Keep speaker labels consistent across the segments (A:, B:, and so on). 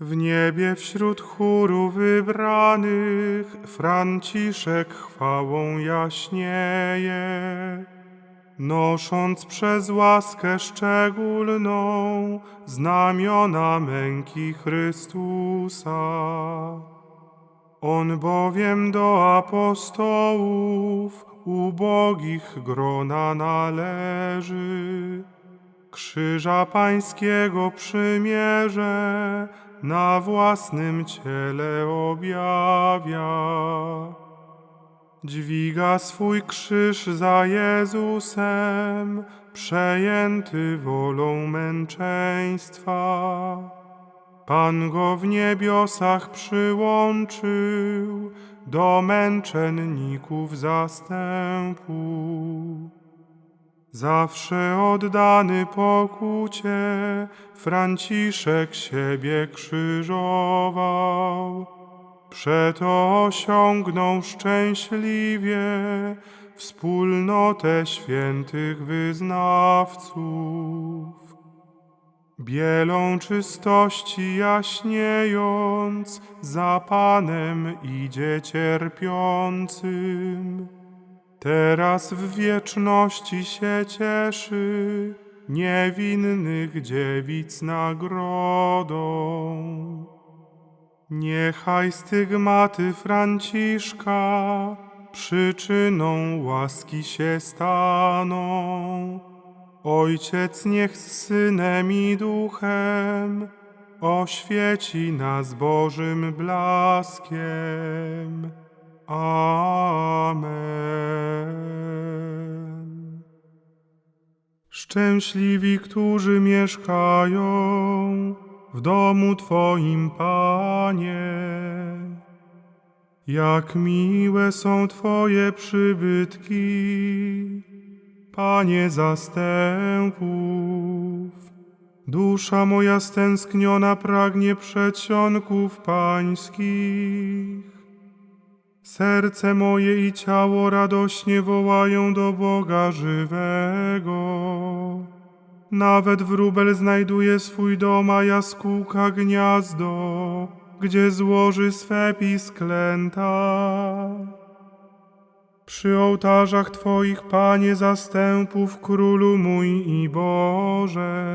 A: W niebie wśród chóru wybranych Franciszek chwałą jaśnieje, nosząc przez łaskę szczególną znamiona męki Chrystusa. On bowiem do apostołów ubogich grona należy, krzyża pańskiego przymierze na własnym ciele objawia. Dźwiga swój krzyż za Jezusem, przejęty wolą męczeństwa. Pan go w niebiosach przyłączył do męczenników zastępu. Zawsze oddany pokucie, Franciszek siebie krzyżował. Przeto osiągnął szczęśliwie wspólnotę świętych wyznawców. Bielą czystości jaśniejąc, za Panem idzie cierpiącym. Teraz w wieczności się cieszy niewinnych dziewic nagrodą. Niechaj stygmaty Franciszka przyczyną łaski się staną. Ojciec niech z Synem i Duchem oświeci nas Bożym blaskiem. Amen. Szczęśliwi, którzy mieszkają w domu Twoim, Panie. Jak miłe są Twoje przybytki, Panie zastępów. Dusza moja stęskniona pragnie przedsionków pańskich. Serce moje i ciało radośnie wołają do Boga żywego. Nawet wróbel znajduje swój dom, a jaskółka gniazdo, gdzie złoży swe pisklęta. Przy ołtarzach Twoich, Panie zastępów, Królu mój i Boże.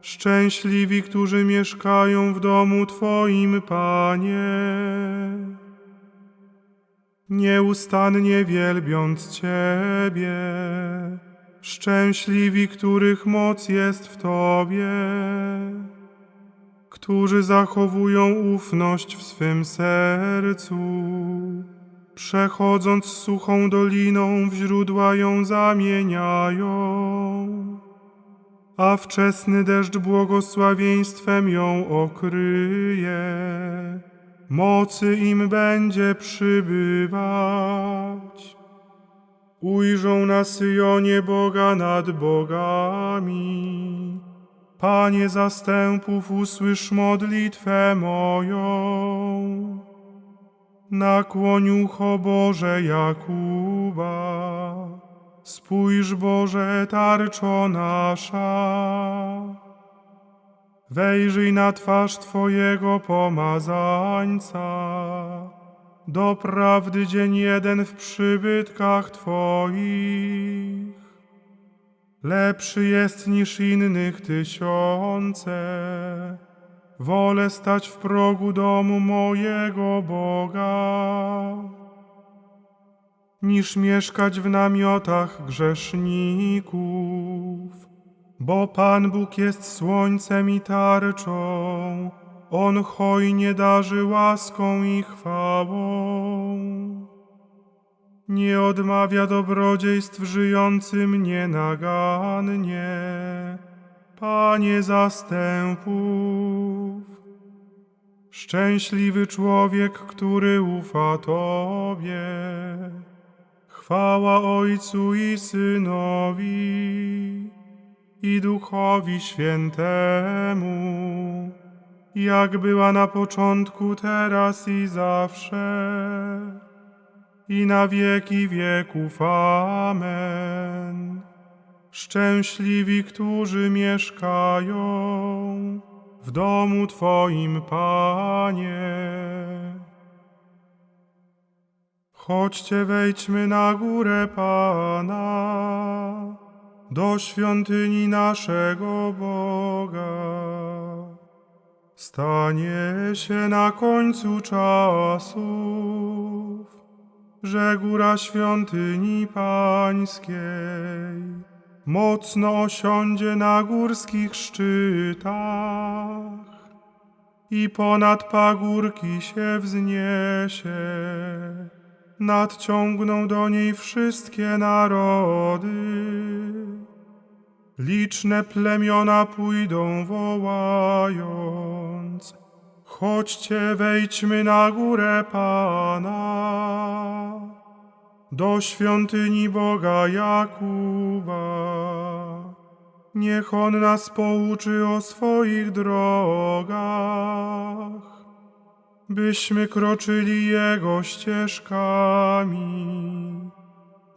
A: Szczęśliwi, którzy mieszkają w domu Twoim, Panie. Nieustannie wielbiąc Ciebie. Szczęśliwi, których moc jest w Tobie. Którzy zachowują ufność w swym sercu Przechodząc suchą doliną, w źródła ją zamieniają, a wczesny deszcz błogosławieństwem ją okryje. Mocy im będzie przybywać. Ujrzą na Syjonie Boga nad bogami. Panie zastępów, usłysz modlitwę moją. Nakłoń ucho Boże Jakuba, spójrz Boże tarczo nasza. Wejrzyj na twarz Twojego pomazańca, doprawdy dzień jeden w przybytkach Twoich. Lepszy jest niż innych tysiące, Wolę stać w progu domu mojego Boga, niż mieszkać w namiotach grzeszników, bo Pan Bóg jest słońcem i tarczą, On hojnie darzy łaską i chwałą. Nie odmawia dobrodziejstw żyjącym nienagannie, Panie zastępów. Szczęśliwy człowiek, który ufa Tobie. Chwała Ojcu i Synowi i Duchowi Świętemu, jak była na początku, teraz i zawsze, i na wieki wieków. Amen. Szczęśliwi, którzy mieszkają w domu Twoim, Panie. Chodźcie, wejdźmy na górę Pana, do świątyni naszego Boga. Stanie się na końcu czasów, że góra świątyni Pańskiej mocno osiądzie na górskich szczytach i ponad pagórki się wzniesie. Nadciągną do niej wszystkie narody. Liczne plemiona pójdą wołając: Chodźcie, wejdźmy na górę Pana, do świątyni Boga Jakuba. Niech On nas pouczy o swoich drogach byśmy kroczyli Jego ścieżkami,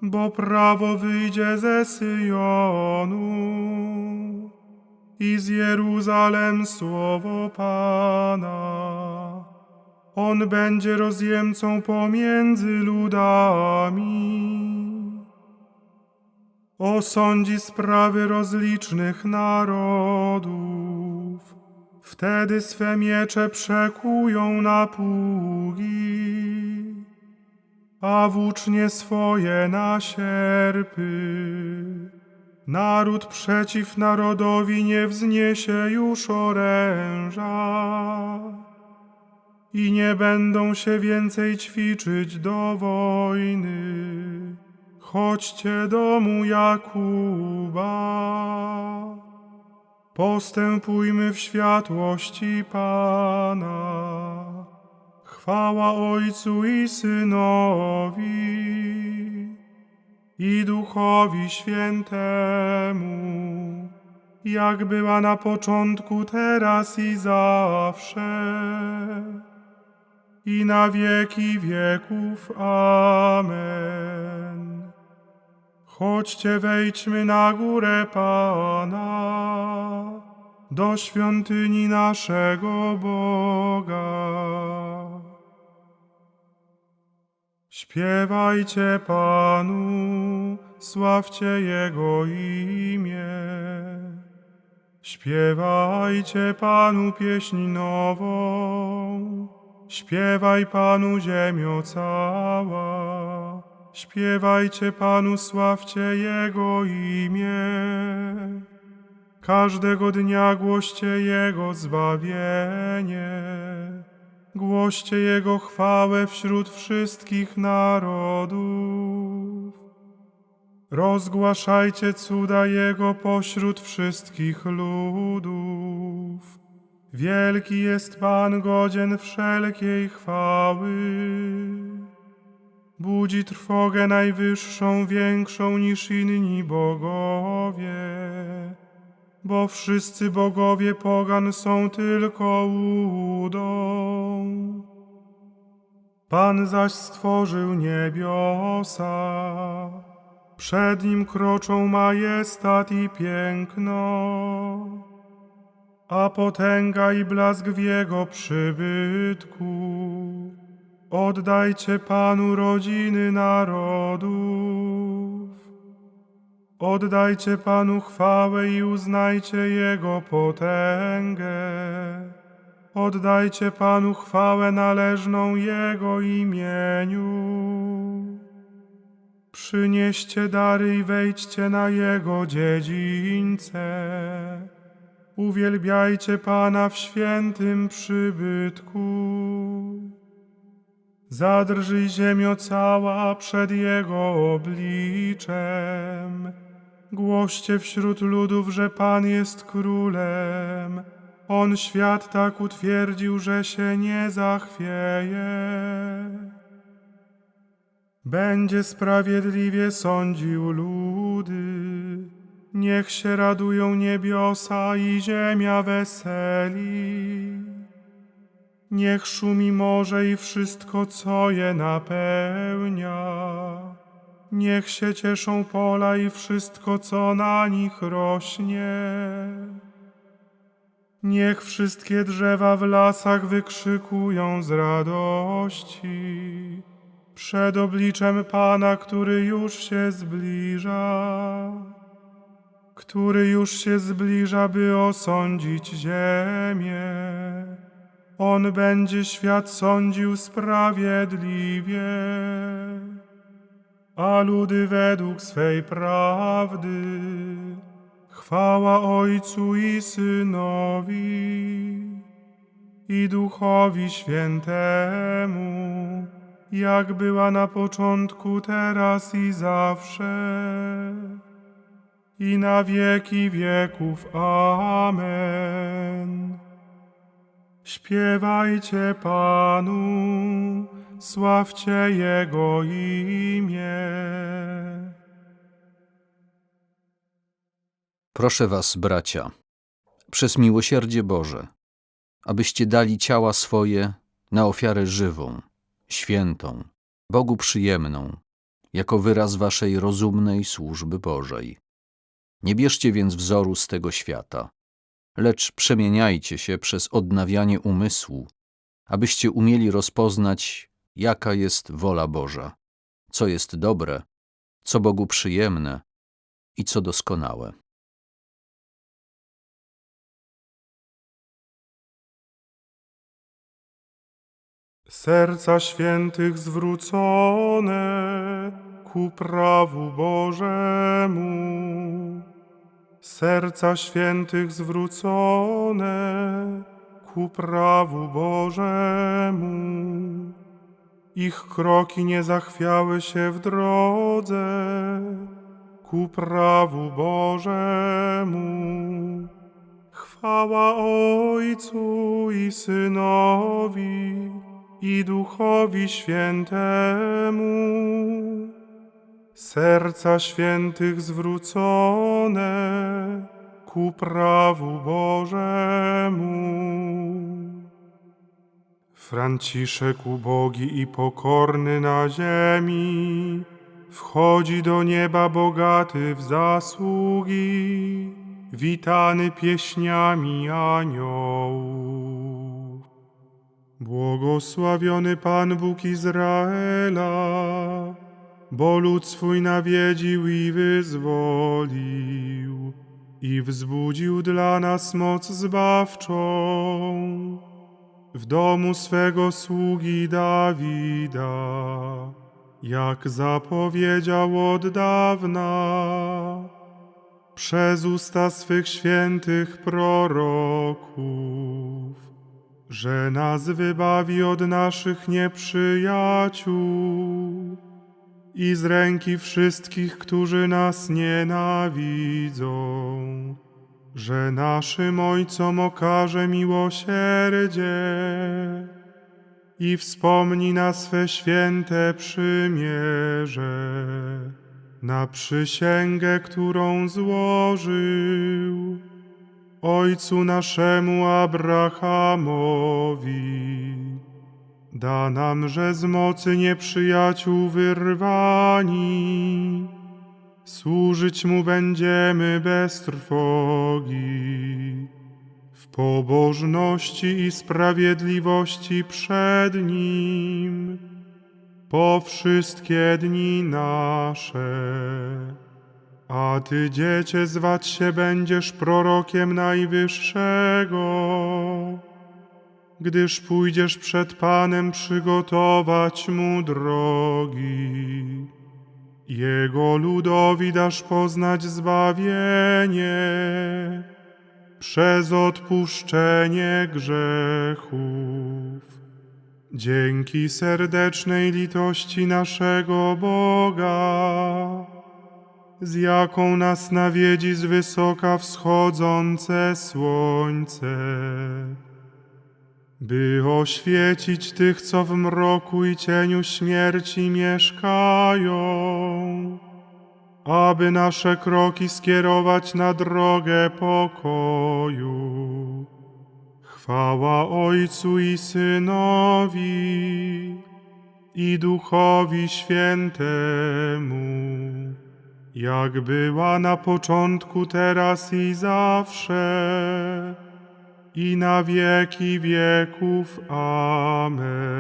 A: bo prawo wyjdzie ze Syjonu i z Jeruzalem słowo Pana. On będzie rozjemcą pomiędzy ludami. Osądzi sprawy rozlicznych narodów. Wtedy swe miecze przekują na pługi, a włócznie swoje na sierpy. Naród przeciw narodowi nie wzniesie już oręża i nie będą się więcej ćwiczyć do wojny. Chodźcie domu Jakuba. Postępujmy w światłości Pana. Chwała Ojcu i Synowi i Duchowi Świętemu, jak była na początku, teraz i zawsze, i na wieki wieków. Amen. Chodźcie, wejdźmy na górę Pana, do świątyni naszego Boga. Śpiewajcie Panu, sławcie Jego imię. Śpiewajcie Panu pieśń nową, śpiewaj Panu ziemio cała. Śpiewajcie Panu, sławcie Jego imię. Każdego dnia głoście Jego zbawienie. Głoście Jego chwałę wśród wszystkich narodów. Rozgłaszajcie cuda Jego pośród wszystkich ludów. Wielki jest Pan godzien wszelkiej chwały budzi trwogę najwyższą, większą niż inni bogowie. Bo wszyscy bogowie pogan są tylko łudą. Pan zaś stworzył niebiosa, przed nim kroczą majestat i piękno, a potęga i blask w jego przybytku. Oddajcie Panu rodziny narodów. Oddajcie Panu chwałę i uznajcie Jego potęgę. Oddajcie Panu chwałę należną Jego imieniu. Przynieście dary i wejdźcie na Jego dziedzińce. Uwielbiajcie Pana w świętym przybytku. Zadrżyj ziemio cała przed Jego obliczem. Głoście wśród ludów, że Pan jest królem. On świat tak utwierdził, że się nie zachwieje. Będzie sprawiedliwie sądził ludy. Niech się radują niebiosa i ziemia weseli. Niech szumi morze i wszystko, co je napełnia. Niech się cieszą pola i wszystko, co na nich rośnie. Niech wszystkie drzewa w lasach wykrzykują z radości przed obliczem Pana, który już się zbliża, który już się zbliża, by osądzić ziemię. On będzie świat sądził sprawiedliwie, a ludy według swej prawdy. Chwała Ojcu i Synowi i Duchowi Świętemu, jak była na początku, teraz i zawsze, i na wieki wieków. Amen. Śpiewajcie Panu, sławcie Jego imię.
B: Proszę was, bracia, przez miłosierdzie Boże, abyście dali ciała swoje na ofiarę żywą, świętą, Bogu przyjemną, jako wyraz waszej rozumnej służby Bożej. Nie bierzcie więc wzoru z tego świata, lecz przemieniajcie się przez odnawianie umysłu, abyście umieli rozpoznać, jaka jest wola Boża, co jest dobre, co Bogu przyjemne i co doskonałe.
A: Serca świętych zwrócone ku prawu Bożemu. Serca świętych zwrócone ku prawu Bożemu. Ich kroki nie zachwiały się w drodze ku prawu Bożemu. Chwała Ojcu i Synowi i Duchowi Świętemu. Serca świętych zwrócone ku prawu Bożemu. Franciszek ubogi i pokorny na ziemi, wchodzi do nieba bogaty w zasługi, witany pieśniami aniołów. Błogosławiony Pan Bóg Izraela, bo lud swój nawiedził i wyzwolił i wzbudził dla nas moc zbawczą w domu swego sługi Dawida, jak zapowiedział od dawna. Przez usta swych świętych proroków, że nas wybawi od naszych nieprzyjaciół i z ręki wszystkich, którzy nas nienawidzą, że naszym Ojcom okaże miłosierdzie i wspomni na swe święte przymierze, na przysięgę, którą złożył Ojcu naszemu Abrahamowi. Da nam, że z mocy nieprzyjaciół wyrwani, służyć Mu będziemy bez trwogi, w pobożności i sprawiedliwości przed Nim, po wszystkie dni nasze. A Ty, Dziecię, zwać się będziesz prorokiem Najwyższego, gdyż pójdziesz przed Panem przygotować Mu drogi. Jego ludowi dasz poznać zbawienie przez odpuszczenie grzechów. Dzięki serdecznej litości naszego Boga z jaką nas nawiedzi z wysoka wschodzące słońce, by oświecić tych, co w mroku i cieniu śmierci mieszkają, aby nasze kroki skierować na drogę pokoju. Chwała Ojcu i Synowi i Duchowi Świętemu, jak była na początku, teraz i zawsze, i na wieki wieków. Amen.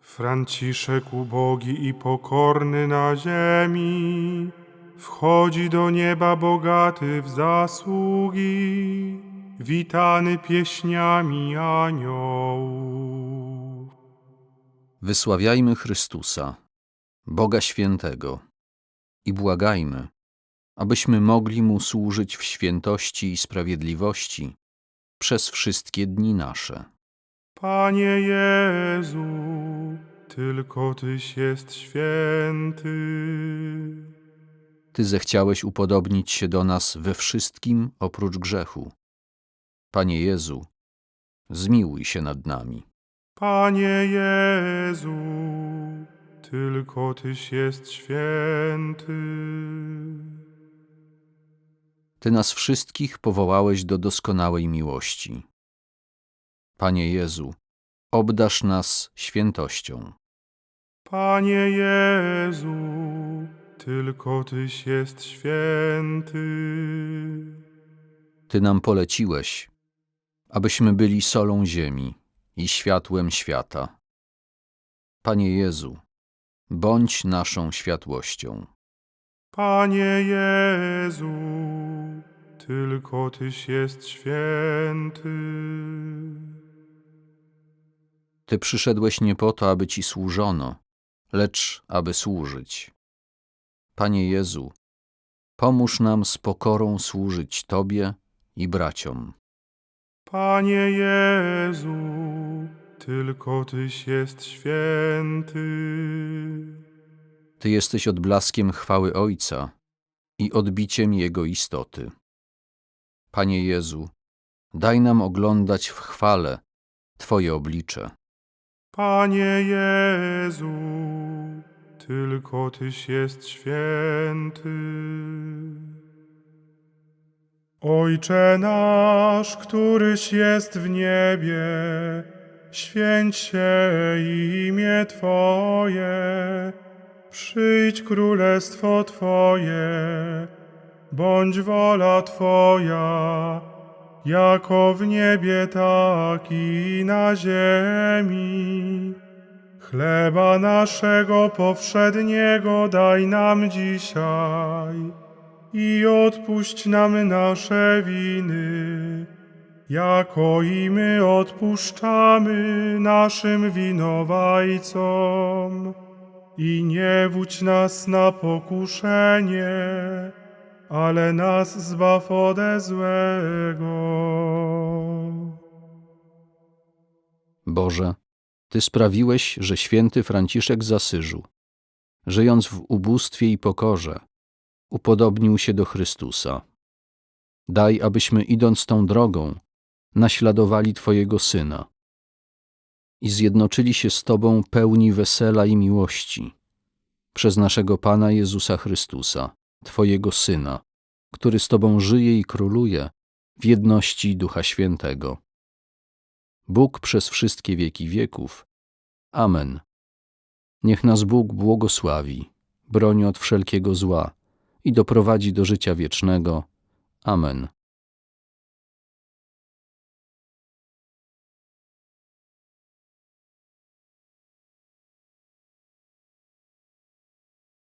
A: Franciszek ubogi i pokorny na ziemi, wchodzi do nieba bogaty w zasługi, witany pieśniami aniołów.
B: Wysławiajmy Chrystusa, Boga Świętego, i błagajmy, abyśmy mogli Mu służyć w świętości i sprawiedliwości przez wszystkie dni nasze.
A: Panie Jezu, tylko Tyś jest święty.
B: Ty zechciałeś upodobnić się do nas we wszystkim oprócz grzechu. Panie Jezu, zmiłuj się nad nami.
A: Panie Jezu, tylko Tyś jest święty.
B: Ty nas wszystkich powołałeś do doskonałej miłości. Panie Jezu, obdasz nas świętością.
A: Panie Jezu, tylko Tyś jest święty.
B: Ty nam poleciłeś, abyśmy byli solą ziemi i światłem świata. Panie Jezu, bądź naszą światłością.
A: Panie Jezu, tylko Tyś jest święty.
B: Ty przyszedłeś nie po to, aby Ci służono, lecz aby służyć. Panie Jezu, pomóż nam z pokorą służyć Tobie i braciom.
A: Panie Jezu, tylko Tyś jest święty.
B: Ty jesteś odblaskiem chwały Ojca i odbiciem Jego istoty. Panie Jezu, daj nam oglądać w chwale Twoje oblicze.
A: Panie Jezu, tylko Tyś jest święty. Ojcze nasz, któryś jest w niebie, święć się imię Twoje, przyjdź królestwo Twoje, bądź wola Twoja, jako w niebie, tak i na ziemi. Chleba naszego powszedniego daj nam dzisiaj i odpuść nam nasze winy, jako i my odpuszczamy naszym winowajcom. I nie wódź nas na pokuszenie, ale nas zbaw ode złego.
B: Boże, Ty sprawiłeś, że święty Franciszek z Asyżu, żyjąc w ubóstwie i pokorze, upodobnił się do Chrystusa. Daj, abyśmy idąc tą drogą, naśladowali Twojego Syna i zjednoczyli się z Tobą pełni wesela i miłości przez naszego Pana Jezusa Chrystusa, Twojego Syna, który z Tobą żyje i króluje w jedności Ducha Świętego. Bóg przez wszystkie wieki wieków. Amen. Niech nas Bóg błogosławi, broni od wszelkiego zła i doprowadzi do życia wiecznego. Amen.